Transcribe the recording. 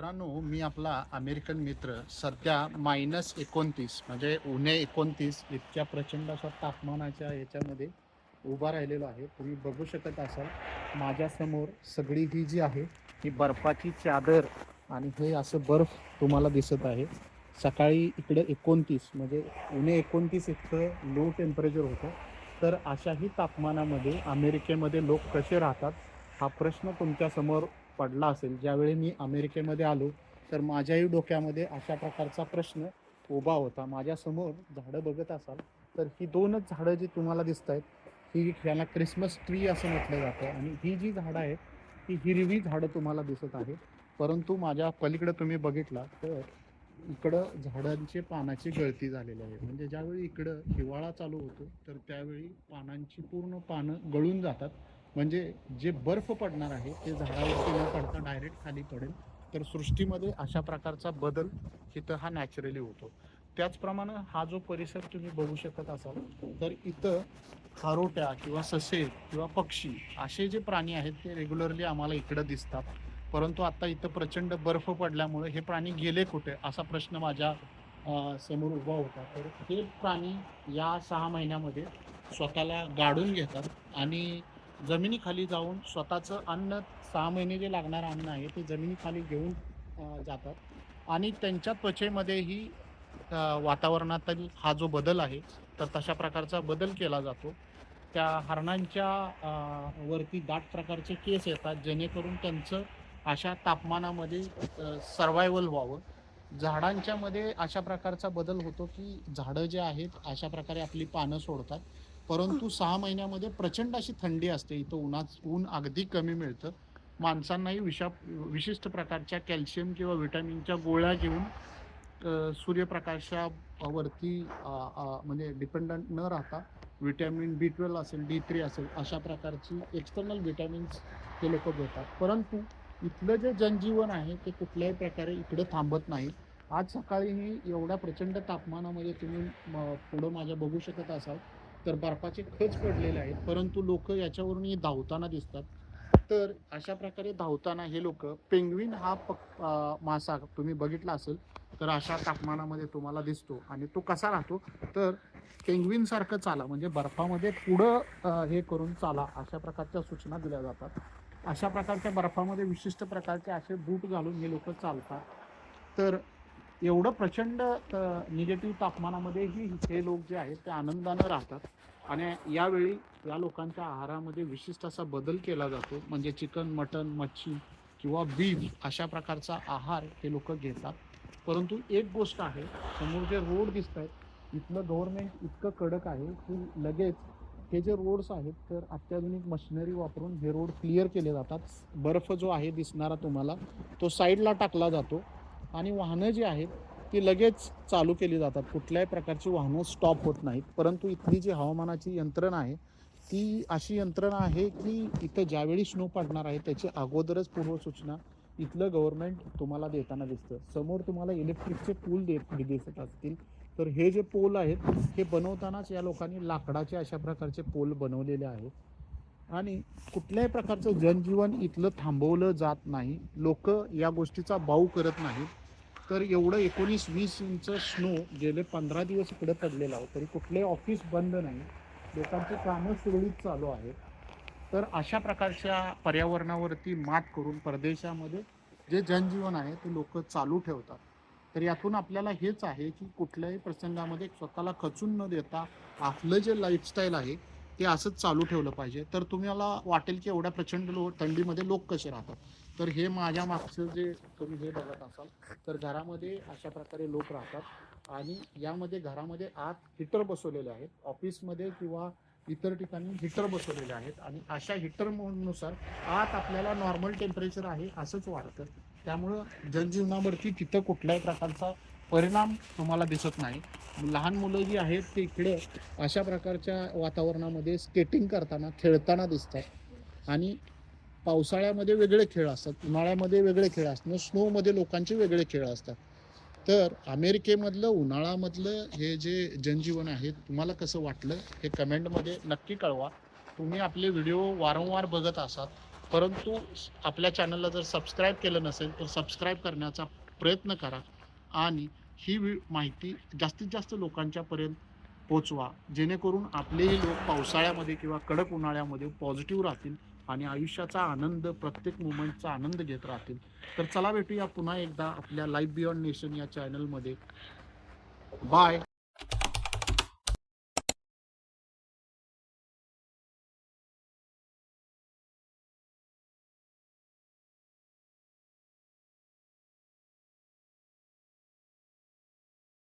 मित्रांनो मी आपला अमेरिकन मित्र सध्या मायनस एकोणतीस म्हणजे उणे एकोणतीस इतक्या प्रचंड अशा तापमानाच्या याच्यामध्ये उभा राहिलेलो आहे. तुम्ही बघू शकत असाल माझ्यासमोर सगळी ही जी आहे ही बर्फाची चादर आणि हे असं बर्फ तुम्हाला दिसत आहे. सकाळी इकडे एकोणतीस म्हणजे उणे एकोणतीस इतकं लो टेम्परेचर होतं. तर अशाही तापमानामध्ये अमेरिकेमध्ये लोक कसे राहतात हा प्रश्न तुमच्यासमोर पडला असेल ज्यावेळी मी अमेरिकेमध्ये आलो तर माझ्याही डोक्यामध्ये अशा प्रकारचा प्रश्न उभा होता. माझ्यासमोर झाडं बघत असाल तर ही दोनच झाडं जी तुम्हाला दिसत आहेत ही ह्याला क्रिसमस ट्री असं म्हटलं जातं. आणि ही जी झाडं आहेत ही हिरवी झाडं तुम्हाला दिसत आहे परंतु माझ्या पलीकडं तुम्ही बघितला तर इकडं झाडांचे पानाची गळती झालेली आहे. म्हणजे ज्यावेळी इकडं हिवाळा चालू होतो तर त्यावेळी पानांची पूर्ण पानं गळून जातात. म्हणजे जे बर्फ पडणार आहे ते झाडावरती न पडता डायरेक्ट खाली पडेल. तर सृष्टीमध्ये अशा प्रकारचा बदल इथं हा नॅचरली होतो. त्याचप्रमाणे हा जो परिसर तुम्ही बघू शकत असाल तर इथं खारोट्या किंवा ससे किंवा पक्षी असे जे प्राणी आहेत ते रेग्युलरली आम्हाला इकडं दिसतात. परंतु आता इथं प्रचंड बर्फ पडल्यामुळे हे प्राणी गेले कुठे असा प्रश्न माझ्यासमोर उभा होता. तर हे प्राणी या सहा महिन्यामध्ये स्वतःला गाडून घेतात आणि जमिनीखाली जाऊन स्वतःचं अन्न सहा महिने जे लागणारं अन्न आहे ते जमिनीखाली घेऊन जातात. आणि त्यांच्या त्वचेमध्येही वातावरणातील हा जो बदल आहे तर तशा प्रकारचा बदल केला जातो. त्या हरणांच्या वरती दाट प्रकारचे केस येतात जेणेकरून त्यांचं अशा तापमानामध्ये सर्वायवल व्हावं. झाडांच्यामध्ये अशा प्रकारचा बदल होतो की झाडं जे आहेत अशा प्रकारे आपली पानं सोडतात. परंतु सहा महिन्यामध्ये प्रचंड अशी थंडी असते. इथं उन्हात ऊन अगदी कमी मिळतं. माणसांनाही विषा विशिष्ट प्रकारच्या कॅल्शियम किंवा व्हिटॅमिनच्या गोळ्या घेऊन सूर्यप्रकाशावरती सूर्यप्रकाशा वरती म्हणजे डिपेंडंट न राहता व्हिटॅमिन बी ट्वेल्व असेल डी थ्री असेल अशा प्रकारची एक्सटर्नल व्हिटॅमिन्स हे लोक घेतात. परंतु इथलं जे जनजीवन आहे ते कुठल्याही प्रकारे इकडं थांबत नाही. आज सकाळीही एवढ्या प्रचंड तापमानामध्ये तुम्ही पुढं माझ्या बघू शकत असाल. तर बर्फाचे खच पडलेले आहेत. परंतु लोक याच्यावरूनही धावताना दिसतात. तर अशा प्रकारे धावताना हे लोक पेंग्विन हा पक मासा तुम्ही बघितला असेल तर अशा तापमानामध्ये तुम्हाला दिसतो आणि तो कसा राहतो? तर पेंग्विन सारखं चाला म्हणजे बर्फामध्ये पुढं हे करून चाला अशा प्रकारच्या सूचना दिल्या जातात. अशा प्रकारच्या बर्फामध्ये विशिष्ट प्रकारचे असे बूट घालून हे लोक चालतात. तर एवढं प्रचंड निगेटिव्ह तापमानामध्येही हे लोक जे आहेत ते आनंदानं राहतात. आणि यावेळी या लोकांच्या आहारामध्ये विशिष्ट असा बदल केला जातो. म्हणजे चिकन मटन मच्छी किंवा बीफ अशा प्रकारचा आहार हे लोक घेतात. परंतु एक गोष्ट आहे समोर जे रोड दिसत आहेत इथलं गव्हर्नमेंट इतकं कडक आहे की लगेच हे जे रोड्स आहेत तर अत्याधुनिक मशिनरी वापरून हे रोड क्लिअर केले जातात. बर्फ जो आहे दिसणारा तुम्हाला तो साईडला टाकला जातो. आणि वाहनं जी आहेत ती लगेच चालू केली जातात. कुठल्याही प्रकारची वाहनं स्टॉप होत नाहीत. परंतु इथली जी हवामानाची यंत्रणा आहे ती अशी यंत्रणा आहे की इथं ज्यावेळी स्नो पडणार आहे त्याची अगोदरच पूर्वसूचना इथलं गव्हर्नमेंट तुम्हाला देताना दिसतं. समोर तुम्हाला इलेक्ट्रिकचे पूल देत दिसत असतील. तर हे जे पोल आहेत हे बनवतानाच या लोकांनी लाकडाचे अशा प्रकारचे पोल बनवलेले आहेत. आणि कुठल्याही प्रकारचं जनजीवन इथलं थांबवलं जात नाही. लोक या गोष्टीचा बाऊ करत नाहीत. तर एवढं एकोणीस वीस इंच स्नो गेले पंधरा दिवस इकडे पडलेला आहे तरी कुठले ऑफिस बंद नाही. लोकांची कामं सुरळीत चालू आहेत. तर अशा प्रकारच्या पर्यावरणावरती मात करून परदेशामध्ये जे जनजीवन आहे ते लोक चालू ठेवतात. तर यातून आपल्याला हेच आहे की कुठल्याही प्रसंगामध्ये स्वतःला खचून न देता आपलं जे लाईफस्टाईल आहे ते असंच चालू ठेवलं पाहिजे. तर तुम्हाला वाटेल की एवढ्या प्रचंड लो थंडीमध्ये लोक कसे राहतात? तर हे माझ्या मागचं जे तुम्ही हे बघत असाल तर घरामध्ये अशा प्रकारे लोक राहतात. आणि यामध्ये घरामध्ये आत हिटर बसवलेले आहेत. ऑफिसमध्ये किंवा इतर ठिकाणी हिटर बसवलेले आहेत. आणि अशा हिटरनुसार आत आपल्याला नॉर्मल टेम्परेचर आहे असंच वाटतं त्यामुळं जनजीवनावरती तिथं कुठल्याही प्रकारचा परिणाम तुम्हाला दिसत नाही. लहान मुलं जी आहेत ते इकडे अशा प्रकारच्या वातावरणामध्ये स्केटिंग करताना खेळताना दिसतात. आणि पावसाळ्यामध्ये वेगळे खेळ असतात उन्हाळ्यामध्ये वेगळे खेळ असतात स्नोमध्ये लोकांचे वेगळे खेळ असतात. तर अमेरिकेमधलं उन्हाळ्यामधलं हे जे जनजीवन आहे तुम्हाला कसं वाटलं हे कमेंटमध्ये नक्की कळवा. तुम्ही आपले व्हिडिओ वारंवार बघत असाल परंतु आपल्या चॅनलला जर सबस्क्राईब केलं नसेल तर सबस्क्राईब करण्याचा प्रयत्न करा. आणि ही माहिती जास्तीत जास्त लोकांच्यापर्यंत पोचवा. जेणेकरून आपलेही लोक पावसाळ्यामध्ये किंवा कडक उन्हाळ्यामध्ये पॉझिटिव्ह राहतील आणि आयुष्याचा आनंद प्रत्येक मुमेंटचा आनंद घेत राहतील. तर चला भेटूया पुन्हा एकदा आपल्या लाईफ बियॉन्ड नेशन या चॅनलमध्ये बाय